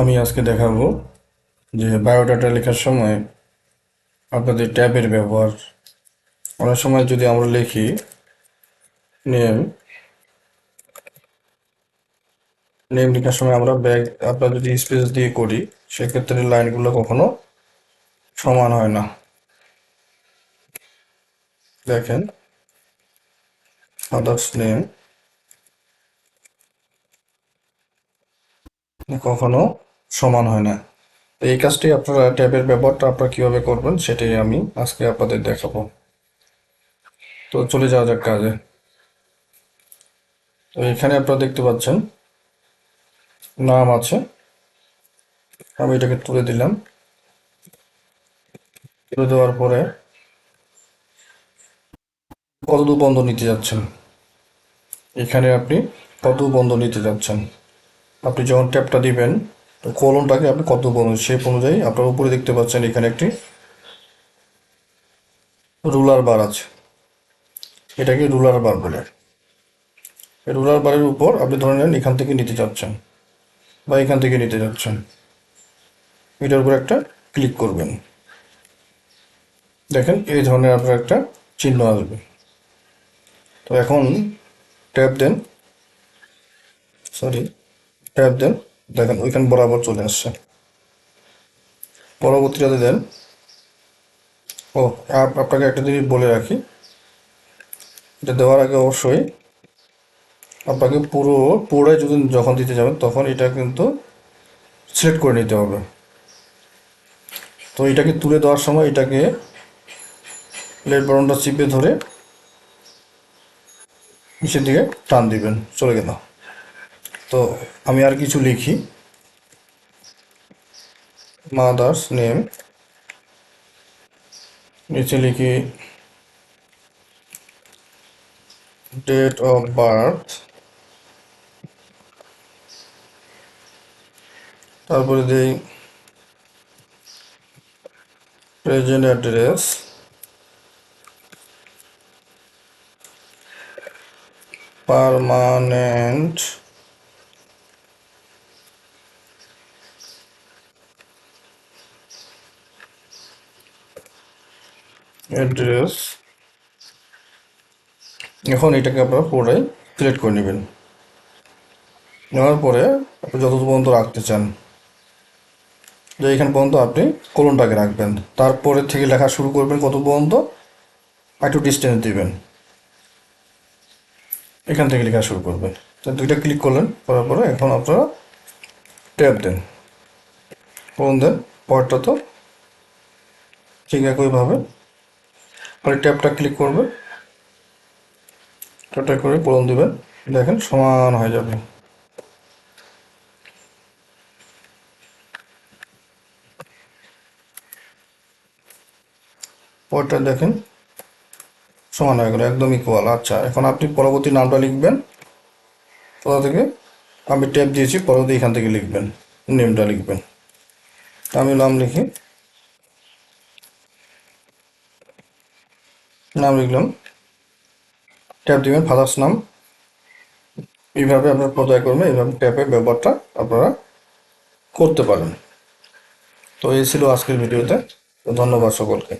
আমি আজকে দেখাবো যে বায়োডাটা লেখার সময় আপনাদের ট্যাবের ব্যবহার। অনেক সময় যদি আমরা লিখি নেম নেম লেখার সময় আমরা ব্যাগ আপনার যদি স্পেস দিয়ে করি, সেক্ষেত্রে লাইনগুলো কখনো সমান হয় না। দেখেন আদার্স নেম কখনো সমান হয় না। তো এই কাজটি আপনারা ট্যাবের ব্যবহারটা আপনারা কীভাবে করবেন সেটাই আমি আজকে আপনাদের দেখাবো। তো চলে যাওয়া যাক কাজে। তো এখানে আপনারা দেখতে পাচ্ছেন, নাম আছে। আমি এটাকে তুলে দিলাম। তুলে দেওয়ার পরে কতদূর বন্ধ নিতে যাচ্ছেন। এখানে আপনি কত বন্ধ নিতে যাচ্ছেন। আপনি যখন ট্যাপটা দিবেন তো কলমটাকে আপনি কত বন্ধ শেপ অনুযায়ী আপনার উপরে দেখতে পাচ্ছেন এখানে একটি রুলার বার আছে। এটাকে রুলার বার বলে। রুলার বারের উপর আপনি ধরে নেন এখান থেকে নিতে যাচ্ছেন বা এখান থেকে নিতে যাচ্ছেন এটার উপর একটা ক্লিক করবেন। দেখেন এই ধরনের আপনার একটা চিহ্ন আসবে। তো এখন ট্যাপ দেন। সরি ট্যাপ দেন। দেখেন, ওইখান বরাবর চলে আসছে। পরবর্তীটাতে দেন ও, আপ- আপনাকে একটা জিনিস বলে রাখি। এটা দেওয়ার আগে অবশ্যই আপনাকে পুরো, পুরোটাই যদি যখন দিতে যাবেন, তখন এটা কিন্তু সিলেক্ট করে নিতে হবে। তো এটাকে তুলে দেওয়ার সময় এটাকে প্লেট বাটনটা চিপে ধরে নিচের দিকে টান দিবেন। চলে গেল। তো আমি আর কিছু লিখি। মাদার্স নেম নিচে লিখি ডেট অফ বার্থ তারপরে দিই প্রেজেন্ট অ্যাড্রেস পারমানেন্ট অ্যাড্রেস এখন এটাকে আপনারা পুরোটাই সিলেক্ট করে নেবেন। নেওয়ার পরে আপনি যত পর্যন্ত রাখতে চান। যে এখান পর্যন্ত আপনি কলনটাকে রাখবেন। তারপরে থেকে লেখা শুরু করবেন কত পর্যন্ত? একটু ডিস্টেন্স দিবেন। এখান থেকে লেখা শুরু করবেন। দুইটা ক্লিক করলেন, করার পরে এখন আপনারা ট্যাপ দেন। কোন দেন, পরটা তো ঠিক একইভাবে পরে ট্যাপটা ক্লিক করবে। ট্যাপটা করে পলন দিবেন। দেখেন, সমান হয়ে যাবে। পরটা দেখেন, সমান হয়ে গেল, একদম ইকুয়াল আচ্ছা এখন আপনি পরবর্তী নামটা লিখবেন। কোথা থেকে? আমি ট্যাপ দিয়েছি, পরবর্তী এখান থেকে লিখবেন নেমটা লিখবেন। আমি নাম লিখি। নাম লিখলাম। ট্যাপ দিবেন, ফাদার্স নাম। এইভাবে আপনার করবেন এইভাবে ট্যাপের ব্যবহারটা আপনারা করতে পারেন। তো এই ছিল আজকের ভিডিওতে। ধন্যবাদ সকলকে।